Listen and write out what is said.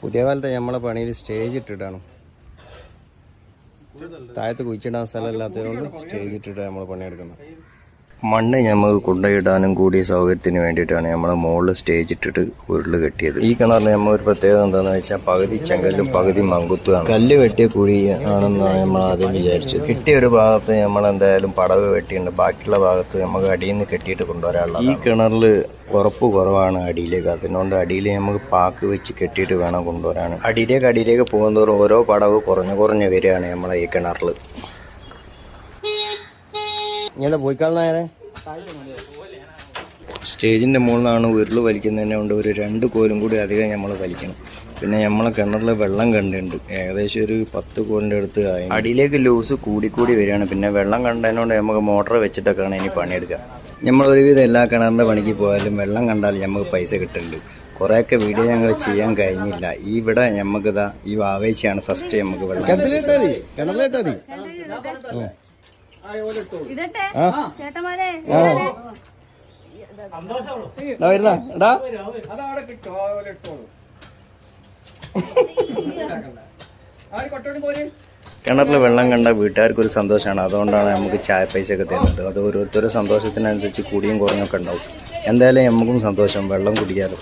പുതിയ കാലത്തെ നമ്മളെ പണിയിൽ സ്റ്റേജ് ഇട്ടിട്ടാണ്. താഴത്ത് കുഴിച്ചിടാൻ സ്ഥലമില്ലാത്തതുകൊണ്ട് സ്റ്റേജ് ഇട്ടിട്ടാണ് നമ്മൾ പണിയെടുക്കുന്നത്. മണ്ണ് നമുക്ക് കൊണ്ടുപോയിടാനും കൂടി സൗകര്യത്തിന് വേണ്ടിയിട്ടാണ് നമ്മൾ മുകളിൽ സ്റ്റേജ് ഇട്ടിട്ട് ഉരുൾ കെട്ടിയത്. ഈ കിണറിന് നമ്മൾ ഒരു പ്രത്യേകത എന്താണെന്ന് വെച്ചാൽ പകുതി ചെങ്കല്ലും പകുതി മങ്കുത്തുമാണ് കല്ല് വെട്ടിയ കുഴി ആണെന്നാണ് നമ്മൾ ആദ്യം വിചാരിച്ചത്. കിട്ടിയ ഒരു ഭാഗത്ത് നമ്മൾ എന്തായാലും പടവ് വെട്ടിയിട്ടുണ്ട്. ബാക്കിയുള്ള ഭാഗത്ത് നമുക്ക് അടിയിൽ നിന്ന് കെട്ടിയിട്ട് കൊണ്ടുവരാനുള്ള ഈ കിണറിൽ ഉറപ്പ് കുറവാണ് അടിയിലേക്ക്. അതിനോണ്ട് അടിയിൽ നമുക്ക് പാക്ക് വെച്ച് കെട്ടിയിട്ട് വേണം കൊണ്ടുവരാൻ അടിയിലേക്ക് അടിയിലേക്ക് പോകുന്നതോറും ഓരോ പടവ് കുറഞ്ഞു കുറഞ്ഞു വരികയാണ് നമ്മളെ ഈ കിണറിൽ ഞാൻ പോയിക്കാളെ നേരെ സ്റ്റേജിന്റെ മുകളിലാണ് നിന്നാണ് ഉരുൾ വലിക്കുന്നതിനെ കൊണ്ട് ഒരു രണ്ട് കോലും കൂടി അധികം നമ്മൾ വലിക്കണം. പിന്നെ നമ്മളെ കിണറിൽ വെള്ളം കണ്ടുണ്ട് ഏകദേശം ഒരു പത്ത് കോലിന്റെ അടുത്ത് ആയി. അടിയിലേക്ക് ലൂസ് കൂടിക്കൂടി വരികയാണ്. പിന്നെ വെള്ളം കണ്ടതിനോണ്ട് നമുക്ക് മോട്ടർ വെച്ചിട്ടൊക്കെയാണ് ഇനി പണിയെടുക്കുക. നമ്മൾ ഒരുവിധം എല്ലാ കിണറിന്റെ പണിക്ക് പോയാലും വെള്ളം കണ്ടാൽ നമുക്ക് പൈസ കിട്ടുന്നുണ്ട് കുറേയൊക്കെ വീഡിയോ ഞങ്ങൾ ചെയ്യാൻ കഴിഞ്ഞില്ല. ഈ ഇവിടെ നമുക്കിതാ ഈ വാവേച്ചിയാണ് ഫസ്റ്റ് നമുക്ക് വെള്ളം കിണറിലിട്ടാ മതി. ഇടട്ടെ ചേട്ടന്മാരെ വരുന്ന. എടാ. കിണറിൽ വെള്ളം കണ്ട വീട്ടുകാർക്ക് ഒരു സന്തോഷമാണ് അതുകൊണ്ടാണ് നമുക്ക് ചായ പൈസ ഒക്കെ തരുന്നത്. അത് ഓരോരുത്തരുടെ സന്തോഷത്തിനനുസരിച്ച് കൂടിയും കുറഞ്ഞൊക്കെ ഉണ്ടാവും. എന്തായാലും നമുക്കും സന്തോഷം. വെള്ളം കുടിക്കാറ്